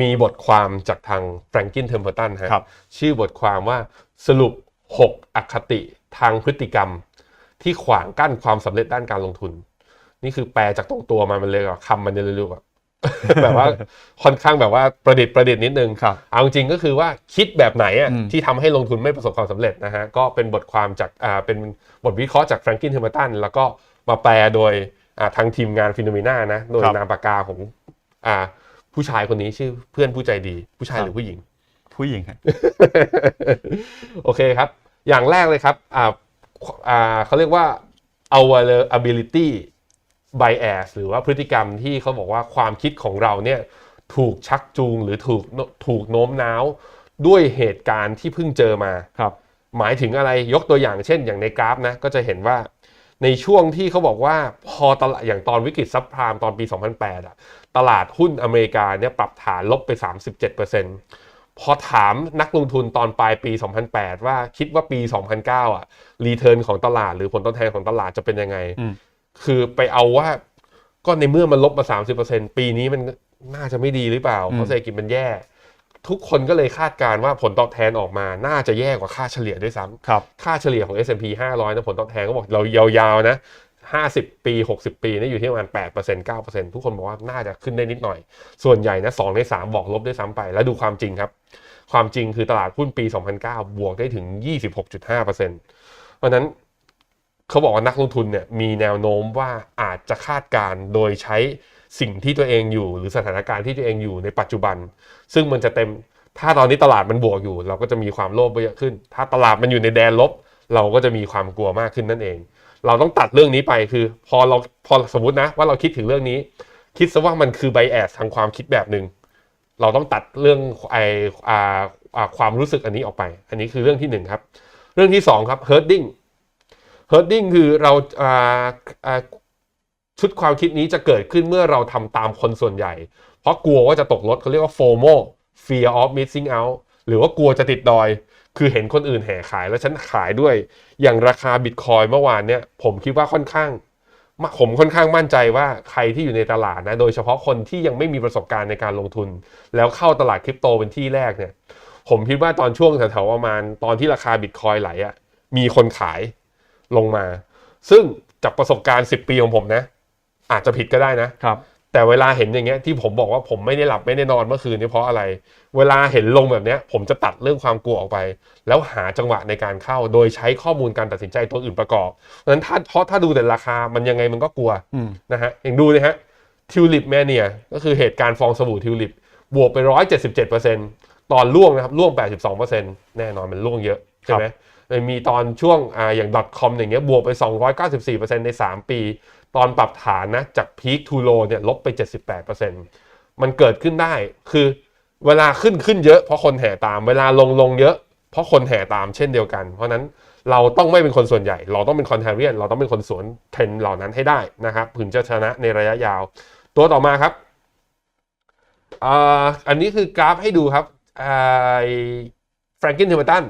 มีบทความจากทางแฟรงกินเทมเพอร์ตันฮะครับชื่อบทความว่าสรุป 6 อคติทางพฤติกรรม ที่ขวางกั้นความสำเร็จด้านการลงทุน นี่คือแปลจากตรงตัวมามันเลยอะคำมันจะเร็วๆอะแบบว่าค่อนข้างแบบว่าประดิษฐ์ประดิษฐ์นิดนึงครับเอาจริงๆก็คือว่าคิดแบบไหนอะอืมที่ทำให้ลงทุนไม่ประสบความสำเร็จนะฮะก็เป็นบทความจากอ่าเป็นบทวิเคราะห์จากแฟรงกินเทมเ r อร์ตันแล้วก็มาแปลโดยอ่าทางทีมงานฟิโนเมนานะโดยนามปากกาของอ่า ผู้ชายคนนี้ชื่อเพื่อนผู้ใจดี ผู้ชายหรือผู้หญิง ผู้หญิงฮะโอเคครับ อย่างแรกเลยครับอ่าอ่าเขาเรียกว่า availability bias หรือว่าพฤติกรรมที่เขาบอกว่าความคิดของเราเนี่ยถูกชักจูงหรือถูกถูกโน้มน้าว ด้วยเหตุการณ์ที่เพิ่งเจอมาครับ หมายถึงอะไรยกตัวอย่างเช่น อย่างในกราฟนะก็จะเห็นว่า ในช่วงที่เขาบอกว่าพอตลาดอย่างตอนวิกฤตซับพรามตอนปี 2008อะตลาดหุ้นอเมริกาเนี่ยปรับฐานลบไป 37%พอถามนักลงทุนตอนปลายปี 2008 ว่าคิดว่าปี 2009อะรีเทิร์นของตลาดหรือผลตอบแทนของตลาดจะเป็นยังไงอืมคือไปเอาว่าก็ในเมื่อมันลบมา 30%ปีนี้มันน่าจะไม่ดีหรือเปล่า เพราะเศรษฐกิจมันแย่ ทุกคนก็เลยคาดการณ์ว่าผลตอบแทนออกมา น่าจะแย่กว่าค่าเฉลี่ยด้วยซ้ำครับค่าเฉลี่ยของ S&P 500นะผลตอบแทนก็บอกเรายาวๆนะ50 ปี 60 ปีนี่อยู่ที่ประมาณ8% 9%ทุกคนบอกว่าน่าจะขึ้นได้นิดหน่อย ส่วนใหญ่นะ2ใน 3 บอกลบด้วยซ้ำไป แล้วดูความจริงครับ ความจริงคือตลาดหุ้นปี 2009 บวกได้ถึง 26.5%เพราะฉะนั้นเขาบอกว่านักลงทุนเนี่ยมีแนวโน้มว่าอาจจะคาดการณ์โดยใช้ สิ่งที่ตัวเองอยู่ หรือสถานการณ์ที่ตัวเองอยู่ในปัจจุบัน ซึ่งมันจะเต็มถ้าตอนนี้ตลาดมันบวกอยู่ เราก็จะมีความโลภเยอะขึ้น ถ้าตลาดมันอยู่ในแดนลบ เราก็จะมีความกลัวมากขึ้นนั่นเอง เราต้องตัดเรื่องนี้ไปคือ พอเราพอสมมตินะว่าเราคิดถึงเรื่องนี้ คิดซะว่ามันคือไบแอสทางความคิดแบบหนึ่งเราต้องตัดเรื่องไออาความรู้สึกอันนี้ออกไป อันนี้คือเรื่องที่หนึ่งครับ เรื่องที่สองครับ herding herding คือเราาา ชุดความคิดนี้จะเกิดขึ้นเมื่อเราทำตามคนส่วนใหญ่ เพราะกลัวว่าจะตกรถเขาเรียกว่า FOMO fear of missing out หรือว่ากลัวจะติดดอย คือเห็นคนอื่นแห่ขายแล้วฉันขายด้วย อย่างราคาบิตคอยเมื่อวานเนี่ยผมคิดว่าค่อนข้าง ผมค่อนข้างมั่นใจว่าใครที่อยู่ในตลาดนะ โดยเฉพาะคนที่ยังไม่มีประสบการณ์ในการลงทุน แล้วเข้าตลาดคริปโตเป็นที่แรกเนี่ย ผมคิดว่าตอนช่วงแถวๆประมาณตอนที่ราคาบิตคอยไหลอะ่ะมีคนขายลงมา ซึ่งจากประสบการณ์ 10 ปีของผมนะ อาจจะผิดก็ได้นะครับ แต่เวลาเห็นอย่างเงี้ยที่ผมบอกว่าผมไม่ได้หลับไม่ได้นอนเมื่อคืนนี้เพราะอะไร เวลาเห็นลงแบบเนี้ย ผมจะตัดเรื่องความกลัวออกไป แล้วหาจังหวะในการเข้า โดยใช้ข้อมูลการตัดสินใจตัวอื่นประกอบเพราะฉะนั้นถ้าเพราะถ้าดูแต่ราคามันยังไงมันก็กลัวอืมนะฮะอย่างดูเลยฮะทิวลิปแมเนียก็คือเหตุการณ์ฟองสบู่ทิวลิปบวกไป177%ตอนล่วงนะครับล่วง 82%แน่นอนมันล่วงเยอะใช่ไหมมีตอนช่วงอ่าอย่าง .com อย่างเงี้ยบวกไป 294%ใน 3 ปี ตอนปรับฐานนะจากพีคทูโลเนี่ยลบไป 78%มันเกิดขึ้นได้คือเวลาขึ้นขึ้นเยอะเพราะคนแห่ตาม เวลาลงลงเยอะ เพราะคนแห่ตามเช่นเดียวกัน เพราะนั้นเราต้องไม่เป็นคนส่วนใหญ่ เราต้องเป็นคอนเทเรียน เราต้องเป็นคนสวนเทรนเหล่านั้นให้ได้นะครับถึงจะชนะในระยะยาว ตัวต่อมาครับอันนี้คือกราฟให้ดูครับแฟรงกินเทอร์ตัน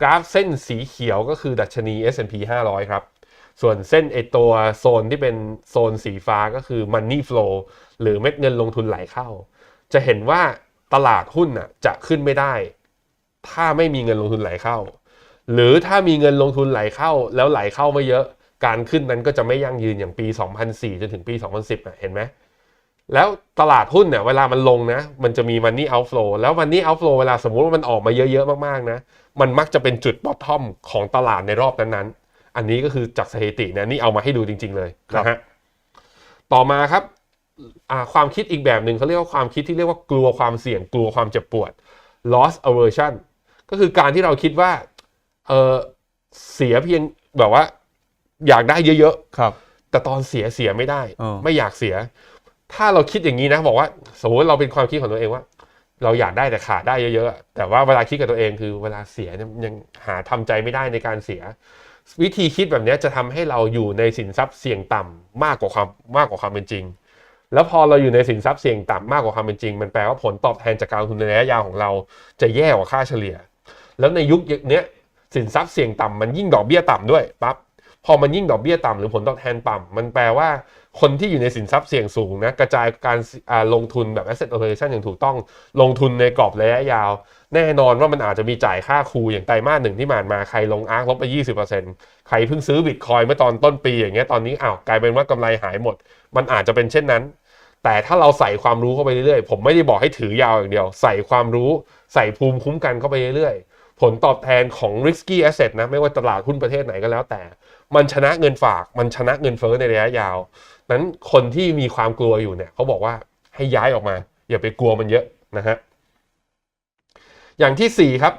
กราฟเส้นสีเขียวก็คือดัชนี S&P 500 ครับ ส่วนเส้นไอตัวโซนที่เป็นโซนสีฟ้าก็คือ Money Flow หรือเม็ดเงินลงทุนไหลเข้า จะเห็นว่าตลาดหุ้นน่ะจะขึ้นไม่ได้ ถ้าไม่มีเงินลงทุนไหลเข้า หรือถ้ามีเงินลงทุนไหลเข้า แล้วไหลเข้าไม่เยอะ การขึ้นนั้นก็จะไม่ยั่งยืนอย่างปี 2004 จนถึงปี 2010อะเห็นไหมแล้วตลาดหุ้นเนี่ยเวลามันลงนะ มันจะมี Money Outflow แล้ว Money Outflow เวลาสมมุติว่ามันออกมาเยอะๆมากๆนะ มันมักจะเป็นจุด bottom ของตลาดในรอบนั้นๆ อันนี้ก็คือจากสถิตินะนี่เอามาให้ดูจริง ๆ เลยครับนะฮะต่อมาครับอ่าความคิดอีกแบบหนึ่งเขาเรียกว่าความคิดที่เรียกว่ากลัวความเสี่ยงกลัวความเจ็บปวด loss aversion ก็คือการที่เราคิดว่าเออเสียเพียงแบบว่า อยากได้เยอะๆครับ แต่ตอนเสียเสียไม่ได้เออไม่อยากเสีย ถ้าเราคิดอย่างนี้นะ บอกว่า สมมติเราเป็นความคิดของตัวเองว่า เราอยากได้แต่ขาดได้เยอะๆอะแต่ว่าเวลาคิดกับตัวเองคือเวลาเสียเนี่ยยังหาทำใจไม่ได้ในการเสีย วิธีคิดแบบนี้จะทำให้เราอยู่ในสินทรัพย์เสี่ยงต่ำมากกว่าความมากกว่าความเป็นจริง แล้วพอเราอยู่ในสินทรัพย์เสี่ยงต่ำมากกว่าความเป็นจริง มันแปลว่าผลตอบแทนจากการลงทุนในระยะยาวของเราจะแย่กว่าค่าเฉลี่ย แล้วในยุคเนี้ยสินทรัพย์เสี่ยงต่ำมันยิ่งดอกเบี้ยต่ำด้วยปั๊บ พอมันยิ่งดอกเบี้ยต่ำหรือผลตอบแทนต่ำมันแปลว่าคนที่อยู่ในสินทรัพย์เสี่ยงสูงนะกระจายการลงทุนแบบ asset allocation อย่างถูกต้องลงทุนในกรอบระยะยาว แน่นอนว่ามันอาจจะมีจ่ายค่าครูอย่างไตรมาสหนึ่งที่ผ่านมาใครลงอาร์คลบไป 20%ใครเพิ่งซื้อบิตคอยเมื่อตอนต้นปีอย่างเงี้ยตอนนี้อ้าวกลายเป็นว่ากำไรหายหมด มันอาจจะเป็นเช่นนั้น แต่ถ้าเราใส่ความรู้เข้าไปเรื่อยๆ ผมไม่ได้บอกให้ถือยาวอย่างเดียว ใส่ความรู้ใส่ภูมิคุ้มกันเข้าไปเรื่อยๆ ผลตอบแทนของ risky asset นะไม่ว่าตลาดหุ้นประเทศไหนก็แล้วแต่ มันชนะเงินฝาก มันชนะเงินเฟ้อในระยะยาวนั้นคนที่มีความกลัวอยู่เนี่ยเขาบอกว่าให้ย้ายออกมา อย่าไปกลัวมันเยอะนะฮะอย่างที่ 4 ครับ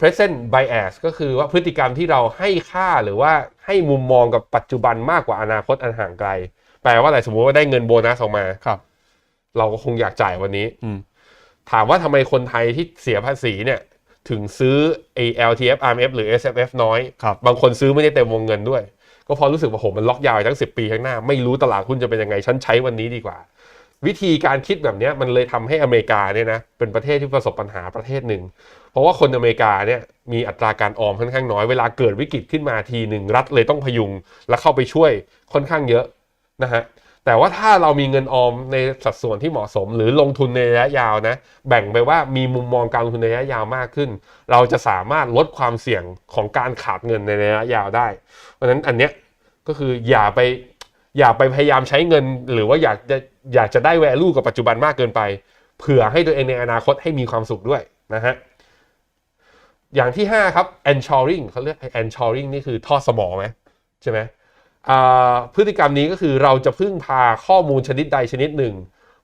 present bias ก็คือว่าพฤติกรรมที่เราให้ค่าหรือว่าให้มุมมองกับปัจจุบันมากกว่าอนาคตอันห่างไกล แปลว่าอะไรสมมุติว่าได้เงินโบนัสออกมาครับ เราก็คงอยากจ่ายวันนี้อืมถามว่าทำไมคนไทยที่เสียภาษีเนี่ย ถึงซื้อ ALTF RMF หรือ SFF น้อย ครับ บางคนซื้อไม่ได้เต็มวงเงินด้วย ก็เพราะรู้สึกว่าโหมันล็อกยาวไปทั้ง 10 ปีข้างหน้า ไม่รู้ตลาดหุ้นจะเป็นยังไง ฉันใช้วันนี้ดีกว่า วิธีการคิดแบบเนี้ยมันเลยทำให้อเมริกาเนี่ยนะเป็นประเทศที่ประสบปัญหาประเทศหนึ่ง เพราะว่าคนอเมริกาเนี่ยมีอัตราการออมค่อนข้างน้อยเวลาเกิดวิกฤตขึ้นมาทีหนึ่งรัฐเลยต้องพยุงและเข้าไปช่วยค่อนข้างเยอะนะฮะ แต่ว่าถ้าเรามีเงินออมในสัดส่วนที่เหมาะสม หรือลงทุนในระยะยาวนะ แบ่งไปว่ามีมุมมองการลงทุนในระยะยาวมากขึ้น เราจะสามารถลดความเสี่ยงของการขาดเงินในระยะยาวได้ เพราะฉะนั้นอันเนี้ยก็คืออย่าไปอย่าไปพยายามใช้เงิน หรือว่าอยากจะอยากจะได้ value กับปัจจุบันมากเกินไป เผื่อให้ตัวเองในอนาคตให้มีความสุขด้วยนะฮะอย่างที่ 5 ครับ ensuring เขาเรียก ensuring นี่คือทอดสมองไหมใช่ไหม พฤติกรรมนี้ก็คือเราจะพึ่งพาข้อมูลชนิดใดชนิดหนึ่ง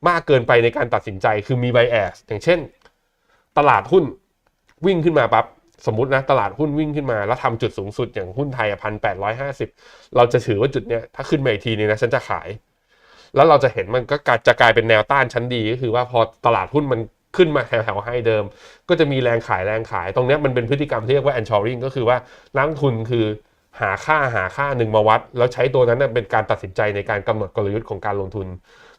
มากเกินไปในการตัดสินใจคือมี bias อย่างเช่น ตลาดหุ้นวิ่งขึ้นมาปั๊บสมมตินะตลาดหุ้นวิ่งขึ้นมา แล้วทำจุดสูงสุดอย่างหุ้นไทยพันแปดร้อยห้าสิบเราจะถือว่าจุดเนี้ยถ้าขึ้นมาอีกทีนี้นะฉันจะขาย แล้วเราจะเห็นมันก็จะกลายเป็นแนวต้านชั้นดีก็คือว่าพอตลาดหุ้นมันขึ้นมาแถวๆให้เดิม ก็จะมีแรงขายแรงขาย ตรงนี้มันเป็นพฤติกรรมที่เรียกว่า anchoring ก็คือว่านักลงทุนคือ หาค่าหาค่าหนึ่งมาวัด แล้วใช้ตัวนั้นเป็นการตัดสินใจในการกำหนดกลยุทธ์ของการลงทุน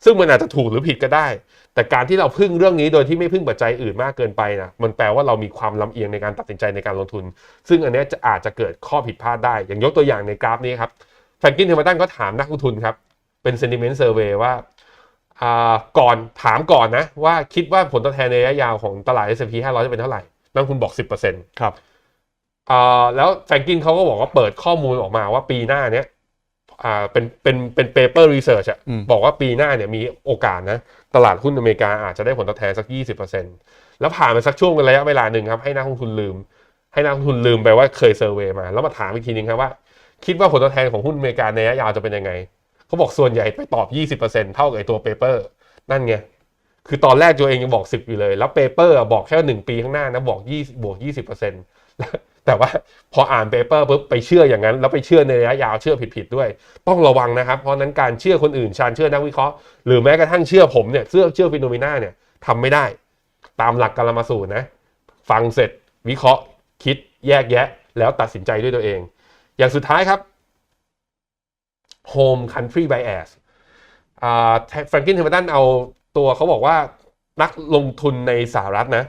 ซึ่งมันอาจจะถูกหรือผิดก็ได้ แต่การที่เราพึ่งเรื่องนี้โดยที่ไม่พึ่งปัจจัยอื่นมากเกินไปนะมันแปลว่าเรามีความลำเอียงในการตัดสินใจในการลงทุน ซึ่งอันนี้จะอาจจะเกิดข้อผิดพลาดได้ อย่างยกตัวอย่างในกราฟนี้ครับแฟรงกินเทอร์มาตันก็ถามนักลงทุนครับเป็น sentiment survey ว่าอ่าก่อนถามก่อนนะว่าคิดว่าผลตอบแทนในระยะยาวของตลาด S&P 500 จะเป็นเท่าไหร่นักลงทุนบอก 10%ครับ อ่าแล้วแฟรงกินเขาก็บอกว่าเปิดข้อมูลออกมาว่าปีหน้าเนี้ยอ่าเป็นเป็นเป็นเปเปอร์รีเสิร์ชอะอืม บอกว่าปีหน้าเนี่ยมีโอกาสนะ ตลาดหุ้นอเมริกาอาจจะได้ผลตอบแทนสัก 20%แล้วผ่านไปสักช่วงระยะเวลาหนึ่งครับ ให้นักลงทุนลืม ให้นักลงทุนลืมไปว่าเคยเซอร์เวย์มา แล้วมาถามอีกทีนึงครับว่า คิดว่าผลตอบแทนของหุ้นอเมริกาในระยะยาวจะเป็นยังไงเขาบอกส่วนใหญ่ไปตอบ 20%เท่ากับไอ้ตัวเปเปอร์นั่นไง คือตอนแรกตัวเองยังบอก 10 อยู่เลย แล้วเปเปอร์บอกแค่หนึ่งปีข้างหน้านะบอก20บวก 20%แแต่ว่าพออ่านเปเปอร์ปุ๊บไปเชื่ออย่างนั้น แล้วไปเชื่อในระยะยาวเชื่อผิดๆด้วย ต้องระวังนะครับ เพราะนั้นการเชื่อคนอื่นชานเชื่อนักวิเคราะห์หรือแม้กระทั่งเชื่อผมเนี่ยเชื่อเชื่อฟิโนเมนาเนี่ยทำไม่ได้ ตามหลักการมาสูตรนะ ฟังเสร็จวิเคราะห์ คิดแยกแยะ แล้วตัดสินใจด้วยตัวเอง อย่างสุดท้ายครับ home country bias อ่าแฟรงกินเทอร์ตันเอาตัวเขาบอกว่านักลงทุนในสหรัฐนะ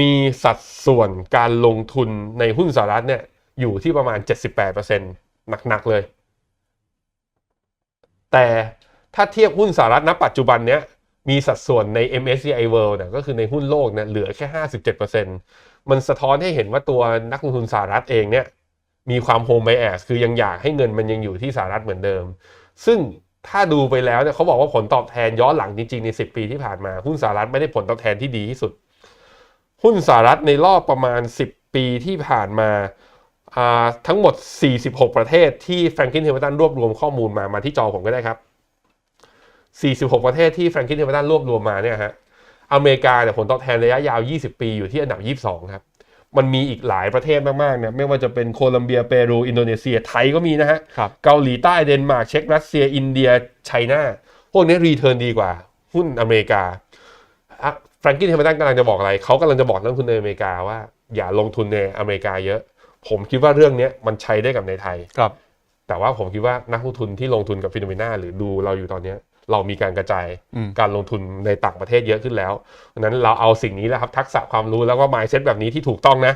มีสัดส่วนการลงทุนในหุ้นสหรัฐเนี่ยอยู่ที่ประมาณ 78%หนักๆเลย แต่ถ้าเทียบหุ้นสหรัฐณปัจจุบันเนี้ยมีสัดส่วนใน MSCI World เนี่ยก็คือในหุ้นโลกเนี่ยเหลือแค่ 57%มันสะท้อนให้เห็นว่าตัวนักลงทุนสหรัฐเองเนี่ยมีความโฮมไบแอสคือยังอยากให้เงินมันยังอยู่ที่สหรัฐเหมือนเดิม ซึ่งถ้าดูไปแล้วเนี่ยเขาบอกว่าผลตอบแทนย้อนหลังจริงๆใน 10 ปีที่ผ่านมา หุ้นสหรัฐไม่ได้ผลตอบแทนที่ดีที่สุด หุ้นสหรัฐในรอบประมาณ 10 ปีที่ผ่านมาอ่าทั้งหมด 46 ประเทศที่แฟรงกินเทอร์ตันรวบรวมข้อมูลมา มาที่จอผมก็ได้ครับ 46 ประเทศที่แฟรงกินเทอร์ตันรวบรวมมาเนี่ยฮะ อเมริกาเนี่ยผลตอบแทนระยะยาว 20 ปีอยู่ที่อันดับ 22 ครับ มันมีอีกหลายประเทศมากๆเนี่ย ไม่ว่าจะเป็นโคลัมเบีย เปรู อินโดนีเซีย ไทยก็มีนะฮะครับเกาหลีใต้ เดนมาร์ก เช็ก รัสเซีย อินเดีย ไชน่า พวกนี้รีเทิร์นดีกว่า หุ้นอเมริกา แฟรงกินเทอร์ตันกำลังจะบอกอะไร เขากำลังจะบอกนักลงทุนในอเมริกาว่า อย่าลงทุนในอเมริกาเยอะ ผมคิดว่าเรื่องเนี้ยมันใช้ได้กับในไทย ครับ แต่ว่าผมคิดว่านักลงทุนที่ลงทุนกับฟิโนเมนาหรือดูเราอยู่ตอนเนี้ยเรามีการกระจายอืมการลงทุนในต่างประเทศเยอะขึ้นแล้วเพราะฉะนั้นเราเอาสิ่งนี้แหละครับทักษะความรู้แล้วก็ mindset แบบนี้ที่ถูกต้องนะ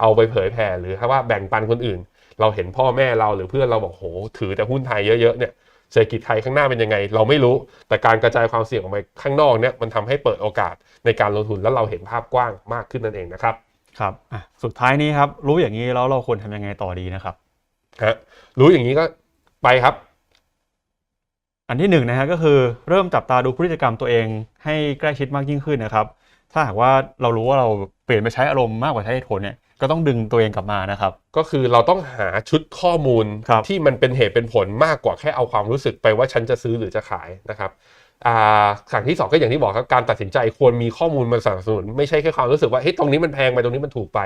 เอาไปเผยแผ่หรือถ้าว่าแบ่งปันคนอื่น เราเห็นพ่อแม่เราหรือเพื่อนเราบอกโหถือแต่หุ้นไทยเยอะๆเนี่ย เศรษฐกิจไทยข้างหน้าเป็นยังไง เราไม่รู้ แต่การกระจายความเสี่ยงออกไปข้างนอกเนี่ยมันทำให้เปิดโอกาสในการลงทุนแล้วเราเห็นภาพกว้างมากขึ้นนั่นเองนะครับครับอะสุดท้ายนี้ครับรู้อย่างนี้แล้วเราควรทำยังไงต่อดีนะครับฮะรู้อย่างนี้ก็ไปครับ อันที่หนึ่งนะฮะก็คือเริ่มจับตาดูพฤติกรรมตัวเอง ให้ใกล้ชิดมากยิ่งขึ้นนะครับ ถ้าหากว่าเรารู้ว่าเราเปลี่ยนไปใช้อารมณ์มากกว่าใช้เหตุผลเนี่ย ก็ต้องดึงตัวเองกลับมานะครับ ก็คือเราต้องหาชุดข้อมูลครับที่มันเป็นเหตุเป็นผลมากกว่าแค่เอาความรู้สึกไปว่าฉันจะซื้อหรือจะขายนะครับอ่าสั่งที่สองก็อย่างที่บอกครับการตัดสินใจควรมีข้อมูลมาสนับสนุน ไม่ใช่แค่ความรู้สึกว่าเฮ้ยตรงนี้มันแพงไปตรงนี้มันถูกไป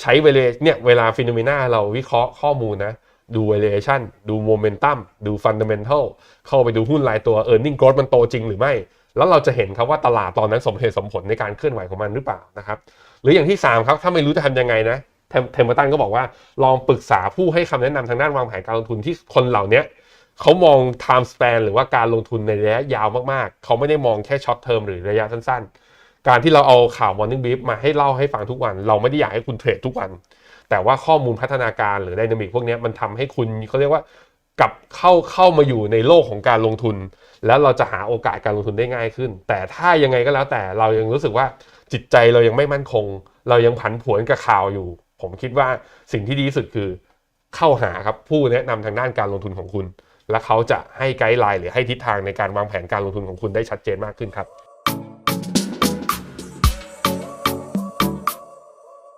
ใช้เวลาเนี่ยเวลาฟิโนเมนาเราวิเคราะห์ข้อมูลนะดู valuation ดู momentum ดู fundamental เข้าไปดูหุ้นรายตัว earning growth มันโตจริงหรือไม่ แล้วเราจะเห็นครับว่าตลาดตอนนั้นสมเหตุสมผลในการเคลื่อนไหวของมันหรือเปล่านะครับ หรืออย่างที่ 3 ครับ ถ้าไม่รู้จะทำยังไงนะเทมเปอร์ตันก็บอกว่าลองปรึกษาผู้ให้คำแนะนำทางด้านวางแผนการลงทุนที่คนเหล่านี้เขามอง time span หรือว่าการลงทุนในระยะยาวมากๆ เขาไม่ได้มองแค่ short term หรือระยะสั้นๆ การที่เราเอาข่าว morning brief มาให้เล่าให้ฟังทุกวัน เราไม่ได้อยากให้คุณเทรดทุกวัน แต่ว่าข้อมูลพัฒนาการหรือ dynamic พวกนี้มันทำให้คุณเขาเรียกว่า กับเข้าเข้ามาอยู่ในโลกของการลงทุน แล้วเราจะหาโอกาสการลงทุนได้ง่ายขึ้น แต่ถ้ายังไงก็แล้วแต่เรายังรู้สึกว่าจิตใจเรายังไม่มั่นคง เรายังผันผวนกับข่าวอยู่ ผมคิดว่าสิ่งที่ดีที่สุดคือเข้าหาครับผู้แนะนำทางด้านการลงทุนของคุณ และเขาจะให้ไกด์ไลน์หรือให้ทิศทางในการวางแผนการลงทุนของคุณได้ชัดเจนมากขึ้นครับ